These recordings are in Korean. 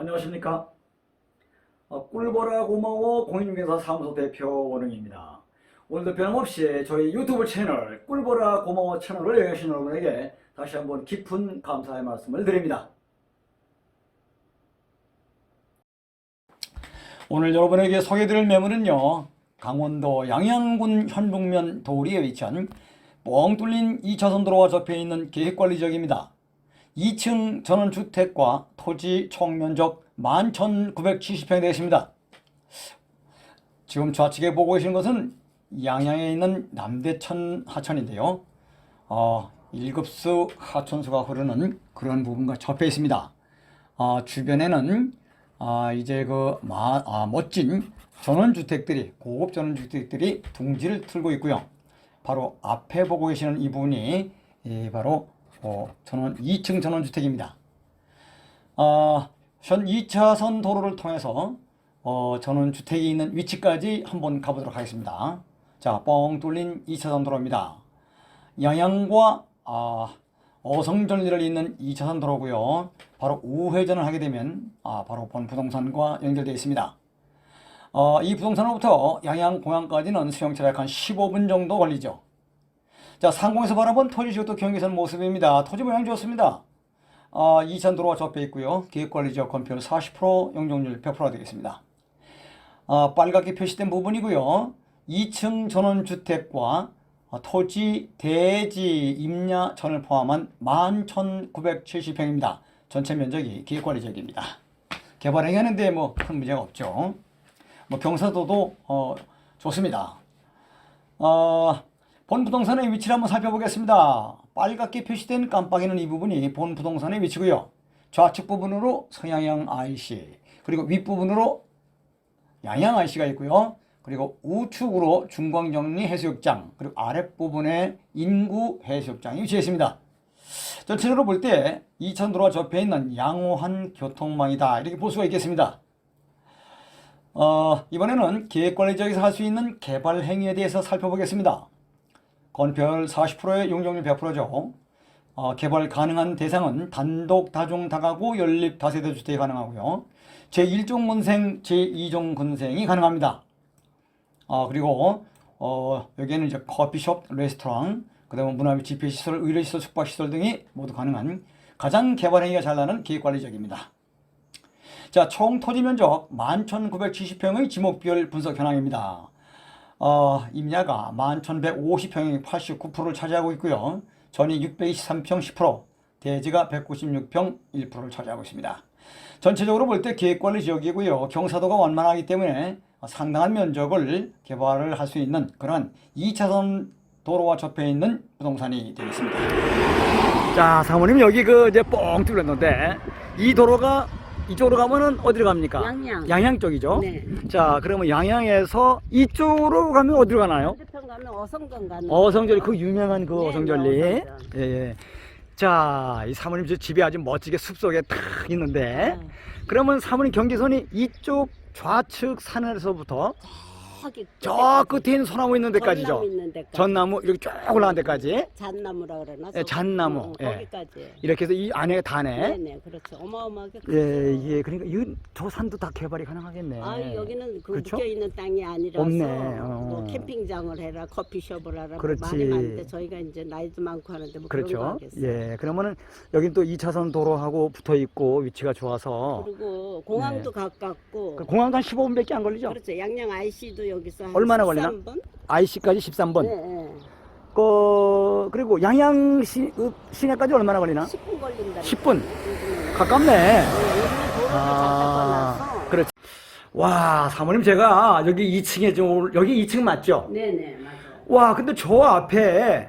안녕하십니까? 어, 꿀보라 고마워 공인중개사 사무소 대표 원흥입니다. 오늘도 변함없이 저희 유튜브 채널 꿀보라 고마워 채널을 여행하신 여러분에게 다시 한번 깊은 감사의 말씀을 드립니다. 오늘 여러분에게 소개해드릴 매물은요. 강원도 양양군 현북면 도리에 위치한 뻥 뚫린 2차선 도로와 접해 있는 계획관리 지역입니다. 2층 전원주택과 토지 총면적 11,970평이 되겠습니다. 지금 좌측에 보고 계시는 것은 양양에 있는 남대천 하천인데요. 어, 일급수 하천수가 흐르는 그런 부분과 접해 있습니다. 아, 주변에는 아, 이제 그 마, 아, 멋진 전원주택들이 고급 전원주택들이 둥지를 틀고 있고요. 바로 앞에 보고 계시는 이 부분이 예, 바로 어, 전원 2층 전원주택입니다. 아, 현 2차선 도로를 통해서 어, 전원주택이 있는 위치까지 한번 가보도록 하겠습니다. 자, 뻥 뚫린 2차선 도로입니다. 양양과 아, 어성전리를 잇는 2차선 도로고요. 바로 우회전을 하게 되면 아, 바로 본 부동산과 연결되어 있습니다. 어, 이 부동산으로부터 양양 공항까지는 수용차로 약한 15분 정도 걸리죠. 자, 상공에서 바라본 토지 지역도 경계선 모습입니다. 토지 모양 좋습니다. 어, 2천 도로가 접해 있고요. 계획관리 지역 건폐율 40%, 용적률 100%가 되겠습니다. 어, 빨갛게 표시된 부분이고요. 2층 전원주택과 어, 토지, 대지, 임야, 전을 포함한 11,970평입니다. 전체 면적이 계획관리 지역입니다. 개발 행위하는데 뭐 큰 문제가 없죠. 뭐 경사도도 어, 좋습니다. 어, 본 부동산의 위치를 한번 살펴보겠습니다. 빨갛게 표시된 깜빡이는 이 부분이 본 부동산의 위치고요. 좌측 부분으로 서양양 IC, 그리고 윗부분으로 양양 IC가 있고요. 그리고 우측으로 중광정리 해수욕장, 그리고 아랫부분에 인구 해수욕장이 위치해 있습니다. 전체적으로 볼때 2천도로가 접해 있는 양호한 교통망이다. 이렇게 볼 수가 있겠습니다. 어, 이번에는 계획관리지역에서 할 수 있는 개발 행위에 대해서 살펴보겠습니다. 건폐율 40%의 용적률 100%죠. 어, 개발 가능한 대상은 단독 다중 다가구 연립 다세대 주택이 가능하고요. 제1종 군생, 제2종 군생이 가능합니다. 어, 그리고 어, 여기에는 이제 커피숍, 레스토랑, 그 다음에 문화 및 집회 시설, 의료 시설, 숙박 시설 등이 모두 가능한 가장 개발 행위가 잘 나는 계획관리지역입니다. 자, 총 토지 면적 11,970평의 지목별 분석 현황입니다. 어, 임야가 11,150평이 89%를 차지하고 있고요. 전이 623평 10%, 대지가 196평 1%를 차지하고 있습니다. 전체적으로 볼때 계획관리 지역이고요. 경사도가 완만하기 때문에 상당한 면적을 개발을 할 수 있는 그런 2차선 도로와 접해 있는 부동산이 되겠습니다. 자, 사모님 여기 그 이제 뻥 뚫렸는데 이 도로가 이쪽으로 가면은 어디로 갑니까? 양양. 양양 쪽이죠? 네. 자, 그러면 양양에서 이쪽으로 가면 어디로 가나요? 반대편 가면 어성전 가는. 어성절리 그 유명한 그 네, 어성절리. 네, 예, 예. 자, 이 사모님 저 집이 아주 멋지게 숲속에 탁 있는데 네. 그러면 사모님 경계선이 이쪽 좌측 산에서부터 저기 저 끝에 있는 소나무 있는 데까지죠? 전나무 있는 데까지. 전나무 이렇게 쭉 올라간 데까지 잣나무라 그러나? 예, 잣나무. 어, 예. 거기까지. 이렇게 해서 이 안에 다네. 네네 그렇죠. 어마어마하게. 예, 크죠. 예. 그러니까 이 저 산도 다 개발이 가능하겠네. 아 여기는 그 그렇죠? 묶여 있는 땅이 아니라서 없네, 어. 뭐 캠핑장을 해라 커피숍을 하라 뭐 그렇지. 말이 많은데 저희가 이제 나이도 많고 하는데 뭐 그런 거 그렇죠. 하겠어요. 예. 그러면은 여긴 또 2차선 도로하고 붙어 있고 위치가 좋아서 그리고 공항도 가깝고 그 공항도 한 15분밖에 안 걸리죠? 그렇죠. 양양 IC도 여기서 한 얼마나 걸리나? 13분? IC까지 13분. 네, 네. 그 그리고 양양 시, 그 시내까지 얼마나 걸리나? 10분 걸린다. 10분. 가깝네. 아, 아, 그렇지. 와, 사모님 제가 여기 2층에 좀 올- 여기 2층 맞죠? 네네 맞아요. 와, 근데 저 앞에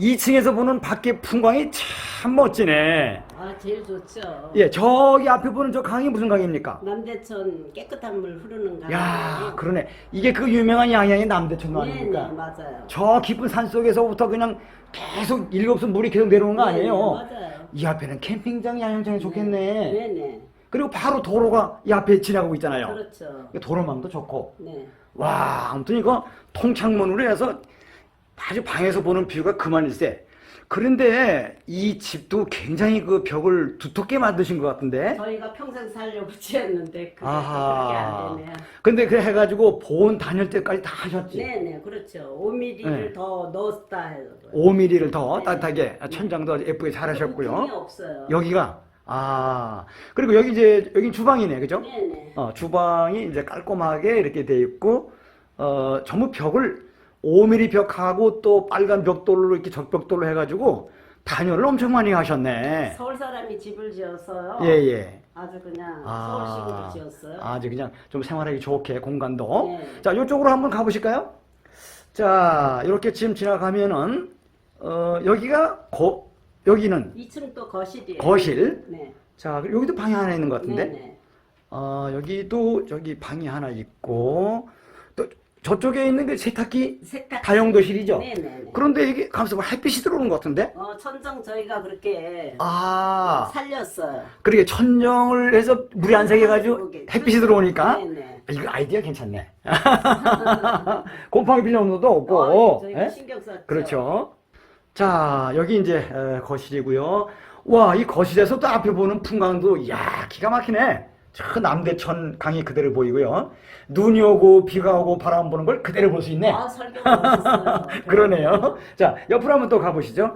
2층에서 보는 밖에 풍광이 참 멋지네. 아 제일 좋죠. 예, 저기 앞에 보는 저 강이 무슨 강입니까? 남대천 깨끗한 물 흐르는 강. 야, 그러네. 이게 그 유명한 양양의 남대천 네네 아닙니까? 맞아요. 저 깊은 산 속에서부터 그냥 계속 일곱선 물이 계속 내려오는 거 아니에요? 네네, 맞아요. 이 앞에는 캠핑장 양양장이 좋겠네. 네네 그리고 바로 도로가 이 앞에 지나가고 있잖아요. 그렇죠. 도로망도 좋고. 네. 와, 아무튼 이거 통창문으로 해서 아주 방에서 보는 뷰가 그만일세. 그런데 이 집도 굉장히 그 벽을 두텁게 만드신 것 같은데. 저희가 평생 살려고 지었는데 그게. 그렇게 안 되네요. 근데 그래 해가지고 보온 다닐 때까지 다 하셨지. 네네 그렇죠. 5mm를 네. 더 넣었다 해도 5mm를 더 네. 따뜻하게 아, 천장도 아주 예쁘게 잘 하셨고요. 부품이 없어요. 여기가 아 그리고 여기 이제 여기 주방이네, 그죠? 네네. 어, 주방이 이제 깔끔하게 이렇게 돼 있고 어, 전부 벽을 5mm 벽하고 또 빨간 벽돌로 이렇게 적벽돌로 해가지고 단열을 엄청 많이 하셨네. 서울 사람이 집을 지어서요. 예 예. 아주 그냥 아. 서울식으로 지었어요. 아주 그냥 좀 생활하기 좋게 공간도. 네. 자, 이쪽으로 한번 가보실까요? 자, 이렇게 지금 지나가면은 어, 여기가 거, 여기는 2층 또 거실이에요. 거실. 네. 자, 여기도 방이 하나 있는 것 같은데. 네네. 어, 여기도 저기 방이 하나 있고 또 저쪽에 있는 게 세탁기 세탁. 다용도실이죠. 네네네. 그런데 이게 감사 보 햇빛이 들어오는 것 같은데. 어, 천정 저희가 그렇게 아, 살렸어요. 그러게 천정을 해서 물이 안 새겨가지고 그러게. 햇빛이 들어오니까 네네. 이거 아이디어 괜찮네. 곰팡이 없는 것도 없고. 어, 저희가 예? 신경 썼죠. 그렇죠. 자, 여기 이제 에, 거실이고요. 와, 이 거실에서 또 앞에 보는 풍광도, 야 기가 막히네. 저 남대천 강이 그대로 보이고요. 눈이 오고 비가 오고 바람 부는 걸 그대로 볼 수 있네. 아, 멋있어요. 그러네요. 자, 옆으로 한번 또 가보시죠.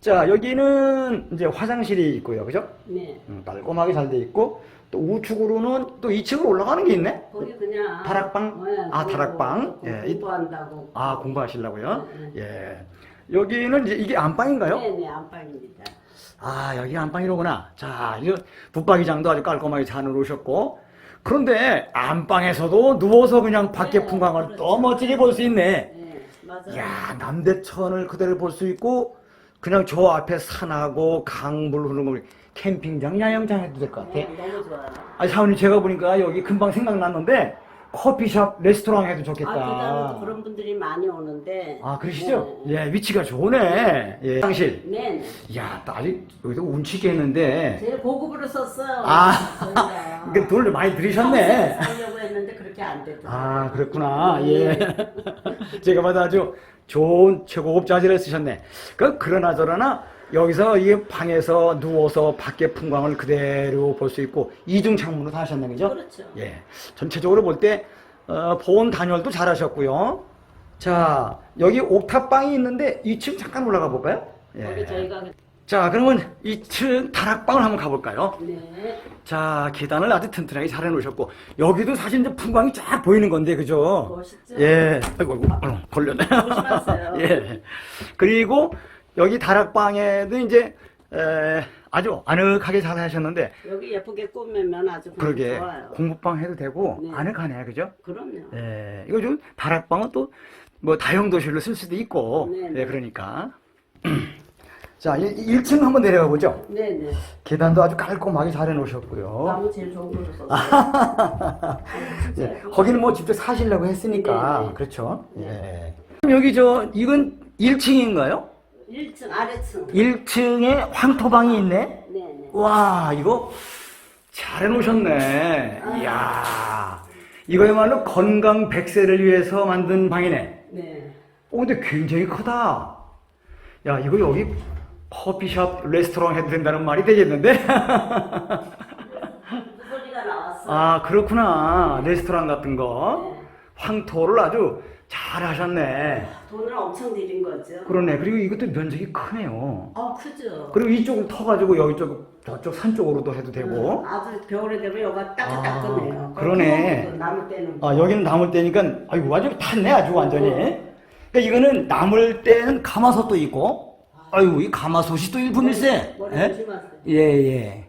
자, 여기는 이제 화장실이 있고요. 그죠? 네. 음, 깔끔하게 잘 돼 있고, 또 우측으로는 또 2층으로 올라가는 게 있네? 거기 그냥 다락방? 네, 아, 다락방? 예, 이- 공부한다고. 아, 공부하시려고요? 네, 예. 여기는 이제 이게 안방인가요? 네 네 안방입니다. 아, 여기 안방이로구나. 자, 이 붙박이장도 아주 깔끔하게 잘 놓으셨고. 그런데 안방에서도 누워서 그냥 밖에 네, 풍광을 그렇죠. 또 멋지게 볼 수 있네. 네 맞아요. 야, 남대천을 그대로 볼 수 있고, 그냥 저 앞에 산하고 강물 흐르는 거, 캠핑장, 야영장 해도 될 것 같아. 네, 너무 좋아요. 아, 사모님 제가 보니까 여기 금방 생각났는데, 커피숍, 레스토랑 해도 좋겠다. 아, 그다음에 또 그런 분들이 많이 오는데. 아, 그러시죠? 네. 예, 위치가 좋네. 예. 화장실. 네. 네. 야, 또 아직 여기도 운치게 했는데. 제일 고급으로 썼어요. 아. 이게 돈을 많이 들이셨네. 살려고 했는데 그렇게 안 되더라고요. 아, 그렇구나. 예. 제가 봐도 아주 좋은 최고급 자재를 쓰셨네. 그, 그러나 저러나 여기서 이 방에서 누워서 밖에 풍광을 그대로 볼 수 있고 이중 창문으로 다 하셨네, 그죠? 그렇죠. 예. 전체적으로 볼 때, 어, 보온 단열도 잘 하셨고요. 자, 여기 옥탑방이 있는데 2층 잠깐 올라가 볼까요? 예. 저희가 자, 그러면 2층 다락방을 한번 가볼까요? 네. 자, 계단을 아주 튼튼하게 잘 해놓으셨고, 여기도 사실 이제 풍광이 쫙 보이는 건데, 그죠? 멋있죠? 예. 아이고, 아이고, 아이고, 걸렸네. 예. 그리고 여기 다락방에도 이제, 에, 아주 아늑하게 잘 하셨는데, 여기 예쁘게 꾸미면 아주 그러게, 좋아요. 공부방 해도 되고, 네. 아늑하네, 그죠? 그럼요. 예. 이거 좀, 다락방은 또, 뭐, 다용도실로 쓸 수도 있고, 네, 네. 예, 그러니까. 자, 1, 층 한번 내려가 보죠. 네네. 계단도 아주 깔끔하게 잘 해놓으셨고요. 나무 제일 좋은 걸로 썼어요. 예, 거기는 뭐 직접 사시려고 했으니까 네, 네. 그렇죠. 예. 그럼 여기 저 이건 1층인가요? 1층 아래층. 1층에 황토방이 있네. 네네. 와 이거 잘 해놓으셨네. 이야 이거야말로 건강 100세를 위해서 만든 방이네. 네. 어 근데 굉장히 크다. 야 이거 여기 커피숍 레스토랑 해도 된다는 말이 되겠는데? 그 소리가 나왔어. 아 그렇구나 레스토랑 같은 거 네. 황토를 아주 잘 하셨네. 돈을 엄청 들인 거죠. 그러네. 그리고 이것도 면적이 크네요. 어 크죠. 그리고 이쪽을 터가지고 여기 쪽 저쪽 산 쪽으로도 해도 되고. 음, 아주 겨울에 되면 여기가 따끈따끈해요. 아, 그러네. 남을 때는. 아 여기는 남을 때니까 아이고 완전 탔네 아주 완전히. 그러니까 이거는 남을 때는 가마솥도 있고. 아이고 이 가마솥이 또 일품일세. 머리 예? 조심하세요. 예예.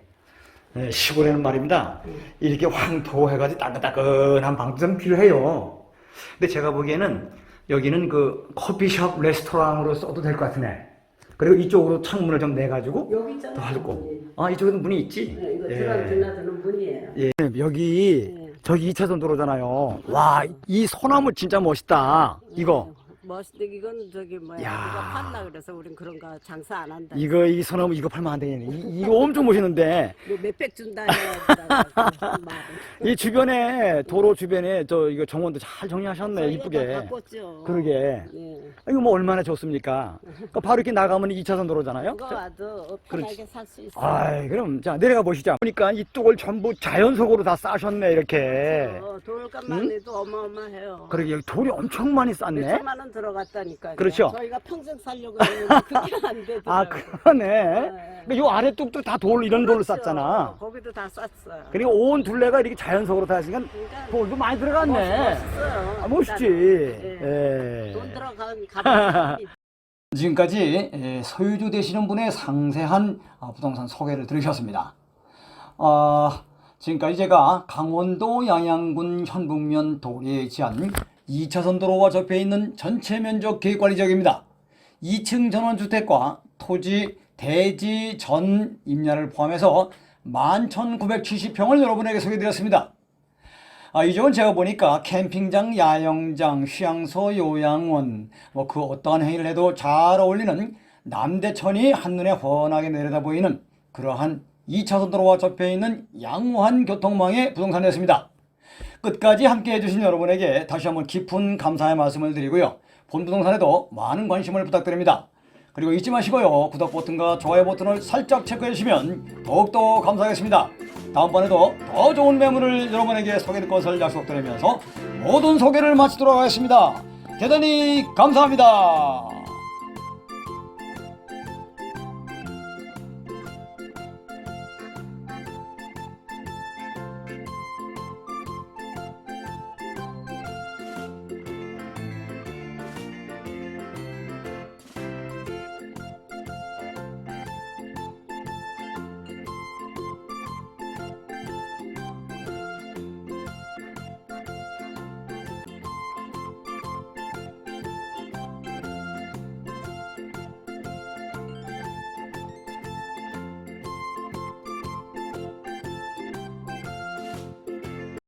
예, 시골에는 말입니다. 이렇게 황토 해가지고 따끈따끈한 방도 좀 필요해요. 근데 제가 보기에는 여기는 그 커피숍 레스토랑으로 써도 될 것 같으네. 그리고 이쪽으로 창문을 좀 내가지고 여기 있잖아요. 더 하고. 아 이쪽에는 문이 있지. 네, 이거 예. 들어 드나드는 문이에요. 예, 여기 네. 저기 2차선 도로잖아요. 와, 이 소나무 진짜 멋있다. 이거. 멋있는 이건 저기 뭐야 야. 누가 판다 그래서 우린 그런 거 장사 안 한다. 이거 이 소나무 이거 팔면 안 되겠네. 이, 이거 엄청 멋있는데 뭐 몇백 준다 이 주변에 도로 주변에 저 이거 정원도 잘 정리하셨네 이쁘게. 바꿨죠. 그러게. 예. 이거 뭐 얼마나 좋습니까? 그러니까 바로 이렇게 나가면 2차선 도로잖아요. 그거 아주 편하게 살 수 있어. 아이 그럼 자 내려가 보시죠. 보니까 이 뚝을 전부 자연석으로 다 싸셨네 이렇게. 어, 돌값만 해도 어마어마해요. 그러게 여기 돌이 엄청 많이 쌌네. 몇천만 원 들어갔다니까요. 그렇죠. 저희가 평생 살려고 했는데 그게 안 되더라고요. 아 그러네. 네. 그러니까 요 아래 뚝도 다 돌 이런 돌로 그렇죠. 쌌잖아. 거기도 다 쌌어요. 그리고 온 둘레가 이렇게 자연석으로 다 했으니까 그러니까 돌도 많이 들어갔네. 멋있어요. 아, 멋있지. 일단은. 예. 돈 들어간 가방. 지금까지 예, 소유주 되시는 분의 상세한 아, 부동산 소개를 들으셨습니다. 아, 지금까지 제가 강원도 양양군 현북면 도리에 위치한 2차선 도로와 접해 있는 전체 면적 계획관리 지역입니다. 2층 전원주택과 토지, 대지, 전 임야를 포함해서 11,970평을 여러분에게 소개드렸습니다. 아, 이 집은 제가 보니까 캠핑장, 야영장, 휴양소, 요양원, 뭐 그 어떠한 행위를 해도 잘 어울리는 남대천이 한눈에 훤하게 내려다 보이는 그러한 2차선 도로와 접해 있는 양호한 교통망의 부동산이었습니다. 끝까지 함께 해 주신 여러분에게 다시 한번 깊은 감사의 말씀을 드리고요. 본 부동산에도 많은 관심을 부탁드립니다. 그리고 잊지 마시고요. 구독 버튼과 좋아요 버튼을 살짝 체크해 주시면 더욱더 감사하겠습니다. 다음번에도 더 좋은 매물을 여러분에게 소개할 것을 약속드리면서 모든 소개를 마치도록 하겠습니다. 대단히 감사합니다.